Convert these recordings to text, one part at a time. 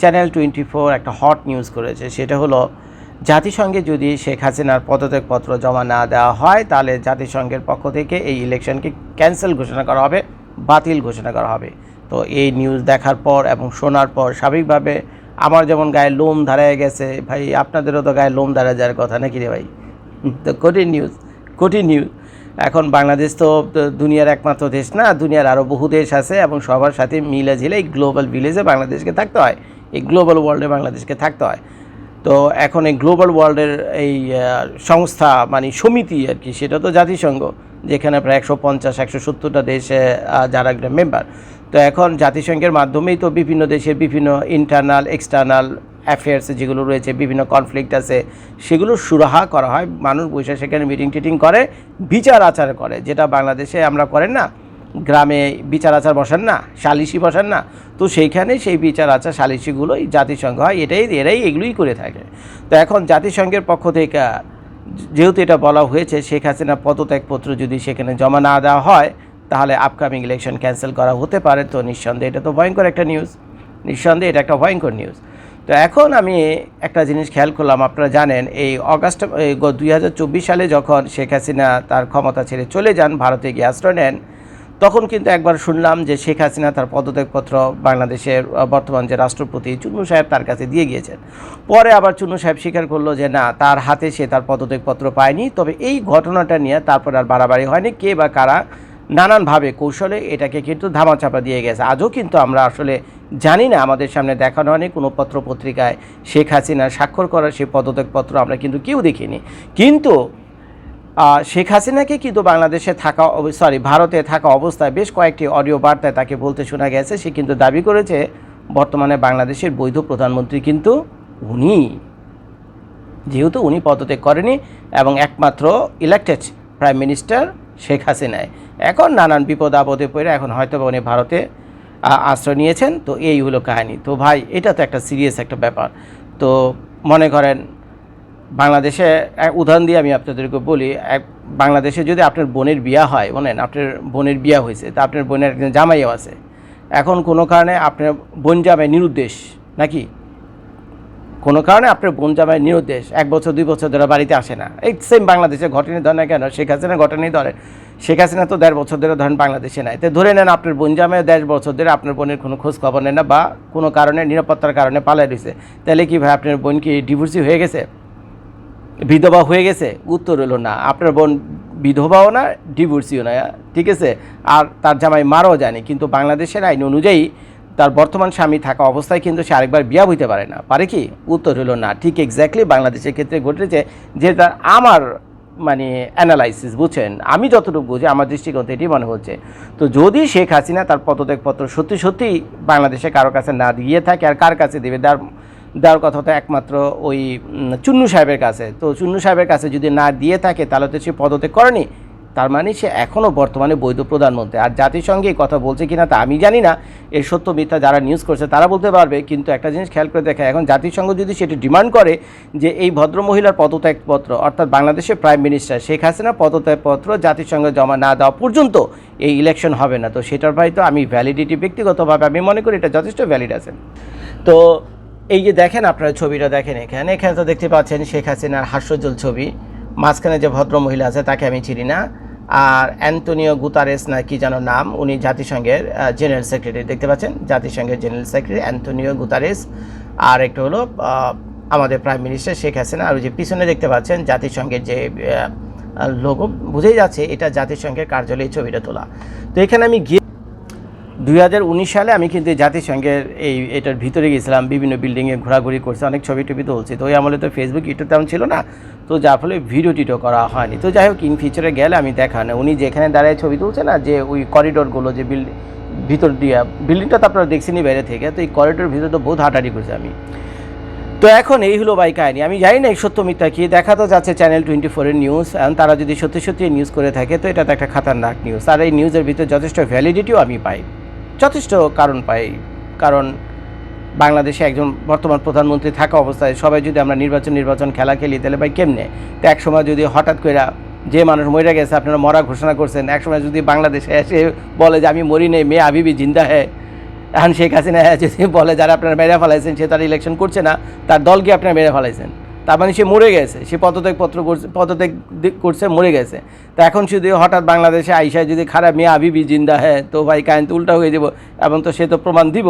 Channel twenty four একটা hot news করেছে, সেটা হলো জাতিসংঘে যদি শেখ হাসিনার পদত্যাগপত্র জমা না দেওয়া হয়, তাহলে জাতিসংঘের পক্ষ থেকে এই ইলেকশনকে ক্যান্সেল ঘোষণা করা হবে, বাতিল ঘোষণা করা হবে। তো এই নিউজ দেখার পর এবং শোনার পর স্বাভাবিকভাবে আমার যেমন গায়ে লোম দাঁড়ায় গেছে, ভাই আপনাদেরও তো গায়ে লোম দাঁড়ায় যাওয়ার কথা নাকি রে ভাই? তো কঠিন নিউজ কঠিন নিউজ এখন বাংলাদেশ তো দুনিয়ার একমাত্র দেশ না, দুনিয়ার আরও বহু দেশ আছে এবং সবার সাথে মিলে ঝিলে এই গ্লোবাল ভিলেজে বাংলাদেশকে থাকতে হয়, এই গ্লোবাল ওয়ার্ল্ডে বাংলাদেশকে থাকতে হয়। তো এখন এই গ্লোবাল ওয়ার্ল্ডের এই সংস্থা মানে সমিতি আর কি, সেটা তো জাতিসংঘ, যেখানে প্রায় একশো পঞ্চাশ, একশো সত্তরটা দেশে যারা মেম্বার তো এখন জাতিসংঘের মাধ্যমেই তো বিভিন্ন দেশের বিভিন্ন ইন্টারনাল এক্সটার্নাল অ্যাফেয়ার্স যেগুলো রয়েছে, বিভিন্ন কনফ্লিক্ট আছে, সেগুলো সুরাহা করা হয়। মানুষ বসে সেখানে মিটিং টিটিং করে, বিচার আচার করে। যেটা বাংলাদেশে আমরা করেন না, গ্রামে বিচার আচার বসান না, সালিশি বসান না, তো সেইখানে সেই বিচার আচার সালিশিগুলোই জাতিসংঘ হয়, এটাই, এরাই এগুলোই করে থাকে। তো এখন জাতিসংঘের পক্ষ থেকে, যেহেতু এটা বলা হয়েছে, শেখ হাসিনা পদত্যাগপত্র যদি সেখানে জমা না দেওয়া হয়, তাহলে আপকামিং ইলেকশন ক্যান্সেল করা হতে পারে। তো নিঃসন্দেহে এটা তো ভয়ঙ্কর একটা নিউজ নিঃসন্দেহে এটা একটা ভয়ঙ্কর নিউজ তো এখন আমি একটা জিনিস খেয়াল করলাম, আপনারা জানেন, এই অগাস্ট দুই হাজার চব্বিশ সালে যখন শেখ হাসিনা তার ক্ষমতা ছেড়ে চলে যান, ভারতে গিয়ে আশ্রয় নেন, তখন কিন্তু একবার শুনলাম যে শেখ হাসিনা তার পদত্যাগপত্র বাংলাদেশের বর্তমান যে রাষ্ট্রপতি চুন্নু সাহেব তার কাছে দিয়ে গিয়েছেন। পরে আবার চুন্নু সাহেব স্বীকার করল যে না, তার হাতে সে তার পদত্যাগপত্র পায়নি, তবে এই ঘটনাটা নিয়ে তারপর আর বাড়াবাড়ি হয়নি, কে বা কারা নানানভাবে কৌশলে এটাকে কিন্তু ধামাচাপা দিয়ে গেছে। আজও কিন্তু আমরা আসলে জানি না, আমাদের সামনে দেখানো হয়নি কোনো পত্র পত্রিকায় শেখ হাসিনা স্বাক্ষর করা সেই পদত্যাগপত্র আমরা কিন্তু কেউ দেখিনি। কিন্তু শেখ হাসিনাকে কিন্তু বাংলাদেশে থাকা সরি ভারতে থাকা অবস্থায় বেশ কয়েকটি অডিও বার্তায় তাকে বলতে শোনা গেছে। সে কিন্তু দাবি করেছে, বর্তমানে বাংলাদেশের বৈধ প্রধানমন্ত্রী কিন্তু উনি। যেহেতু উনি পদত্যাগ করেনি এবং একমাত্র ইলেক্টেড প্রাইম মিনিস্টার শেখ হাসিনায়। এখন নানান বিপদ আপদে পড়ে এখন হয়তো উনি ভারতে আশ্রয় নিয়েছেন। তো এই হলো কাহিনী। তো ভাই, এটা তো একটা সিরিয়াস একটা ব্যাপার। তো মনে করেন, বাংলাদেশে উদাহরণ দিয়ে আমি আপনাদেরকে বলি এক বাংলাদেশে যদি আপনার বোনের বিয়া হয়, বলেন আপনার বোনের বিয়া হয়েছে, তা আপনার বোনের একজন জামাইও আছে। এখন কোনো কারণে আপনার বোন জামাই নিরুদ্দেশ, নাকি? কোনো কারণে আপনার বোন জামাই নিরুদ্দেশ এক বছর, দুই বছর ধরে বাড়িতে আসে না। এই সেম বাংলাদেশে ঘটনা ধরে না কেন? শেখ হাসিনা ঘটনাই ধরে শেখ হাসিনা তো দেড় বছর ধরে ধরেন বাংলাদেশে নাই। তো ধরে নেন আপনার বোন জামাই দেড় বছর ধরে আপনার বোনের কোনো খোঁজ খবর নেন না বা কোনো কারণে, নিরাপত্তার কারণে পালাই রয়েছে। তাহলে কি ভাই, আপনার বোন কি ডিভোর্সি হয়ে গেছে? বিধবা হয়ে গেছে? উত্তর হলো না। আপনার বোন বিধবাও না ডিভোর্সিও না, ঠিক আছে? আর তার জামাই মারাও জানে কিন্তু বাংলাদেশের আইন অনুযায়ী তার বর্তমান স্বামী থাকা অবস্থায় কিন্তু সে আরেকবার বিয়া হইতে পারে না। পারে কি? উত্তর হলো না। ঠিক এক্স্যাক্টলি বাংলাদেশের ক্ষেত্রে ঘটেছে যেটা আমার মানে অ্যানালাইসিস বুঝছেন? আমি যতটুকু বুঝি, আমার দৃষ্টিকোণ এটি মনে হচ্ছে। তো যদি শেখ হাসিনা তার পদত্যাগপত্র সত্যি সত্যি বাংলাদেশে কারও কাছে না দিয়ে থাকে আর কার কাছে দেবে, তার দেওয়ার কথা তো একমাত্র ওই চুন্নু সাহেবের কাছে। তো চুন্নু সাহেবের কাছে যদি না দিয়ে থাকে, তাহলে তো সে পদত্যাগ করেনি। তার মানে সে এখনও বর্তমানে বৈধ প্রধানমন্ত্রী। আর জাতিসংঘে কথা বলছে কিনা তা আমি জানি না। এর সত্য মিথ্যা যারা নিউজ করছে তারা বলতে পারবে, কিন্তু একটা জিনিস খেয়াল করে দেখা, এখন জাতিসংঘ যদি সেটি ডিমান্ড করে যে এই ভদ্রমহিলার পদত্যাগপত্র, অর্থাৎ বাংলাদেশের প্রাইম মিনিস্টার শেখ হাসিনা পদত্যাগপত্র জাতিসংঘে জমা না দেওয়া পর্যন্ত এই ইলেকশন হবে না। তো সেটার ভাই তো আমি ভ্যালিডিটি ব্যক্তিগতভাবে আমি মনে করি এটা যথেষ্ট ভ্যালিড আছে। তো এই যে দেখেন আপনারা ছবিটা দেখেন এখানে এখানে তো দেখতে পাচ্ছেন শেখ হাসিনার হাস্যজ্জ্বল ছবি। মাঝখানে যে ভদ্র মহিলা আছে তাকে আমি চিনি না। আর অ্যান্টোনিও গুতারেস না কি যেন নাম, উনি জাতিসংঘের জেনারেল সেক্রেটারি দেখতে পাচ্ছেন? জাতিসংঘের জেনারেল সেক্রেটারি অ্যান্টোনিও গুতারেস। আর একটা হলো আমাদের প্রাইম মিনিস্টার শেখ হাসিনা। আর যে পিছনে দেখতে পাচ্ছেন জাতিসংঘের যে লোগো বুঝেই যাচ্ছে এটা জাতিসংঘের কার্যালয়ে ছবিটা তোলা। তো এখানে আমি গিয়ে দুই হাজার উনিশ সালে আমি কিন্তু জাতিসংঘের এই এটার ভিতরে গেছিলাম বিভিন্ন বিল্ডিংয়ে ঘোরাঘুরি করছে, অনেক ছবি টবি তুলছি। তো ওই আমলে তো ফেসবুক ইউটিউব তেমন ছিল না। তো যার ফলে ভিডিও টিডিও করা হয়নি। তো যাই হোক ইন ফিউচারে গেলে আমি দেখানো উনি যেখানে দাঁড়ায় ছবি তুলছে না, যে ওই করিডোরগুলো যে বিল্ডিং ভিতর দিয়া বিল্ডিংটা তো আপনারা দেখছেনই বাইরে থেকে, তো এই করিডোর ভিতরে তো বহুত হাঁটাহাঁটি করছে আমি। তো এখন এই হলো বাই কাহিনী। আমি জানি না এই সত্য মিথ্যা কি, দেখা তো যাচ্ছে চ্যানেল টোয়েন্টি ফোরের নিউজ এখন তারা যদি সত্যি সত্যি নিউজ করে থাকে, তো এটা তো একটা খাতারনাক নিউজ আর এই নিউজের ভিতরে যথেষ্ট ভ্যালিডিটিও আমি পাই। যথেষ্ট কারণ পাই কারণ বাংলাদেশে একজন বর্তমান প্রধানমন্ত্রী থাকা অবস্থায় সবাই যদি আমরা নির্বাচন নির্বাচন খেলা খেলি, তাহলে ভাই কেমনে? তো এক সময় যদি হঠাৎ করে যে মানুষ মরে গেছে, আপনারা মরা ঘোষণা করছেন। এক সময় যদি বাংলাদেশে এসে বলে যে, আমি মরি নেই মেয়ে আবিবি জিন্দা হ্যাঁ এখন শেখ হাসিনা যদি বলে, যারা আপনারা মেরে ফেলাইছেন, সে তার ইলেকশন করছে না, তার দলকে আপনারা মেরে ফেলাইছেন? তার মানে সে মরে গেছে, সে পদত্যাগ পত্র করছে, পদত্যাগ করছে, মরে গেছে। তা এখন শুধু হঠাৎ বাংলাদেশে আইসায় যদি খারাপ মেয়ে আবিবি জিন্দা হ্যাঁ তো ভাই কায়ন তো উল্টা হয়ে যাব, এবং তো সে তো প্রমাণ দিব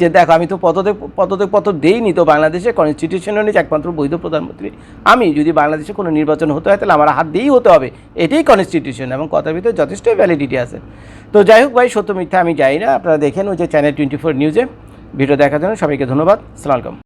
যে দেখো, আমি তো পদত্যাগ পদত্যাগ পত্র দেইনি তো বাংলাদেশে কনস্টিটিউশন অনুযায়ী একমাত্র বৈধ প্রধানমন্ত্রী। আমি যদি বাংলাদেশে কোনো নির্বাচন হতে হয়, তাহলে আমার হাত দিয়েই হতে হবে। এটাই কনস্টিটিউশন এবং কথার ভিতরে যথেষ্ট ভ্যালিডিটি আছে। তো যাই হোক ভাই, সত্য মিথ্যা আমি যাই না, আপনারা দেখেন ওই যে চ্যানেল টোয়েন্টি ফোর নিউজে ভিডিও দেখার জন্য সবাইকে ধন্যবাদ, সালাম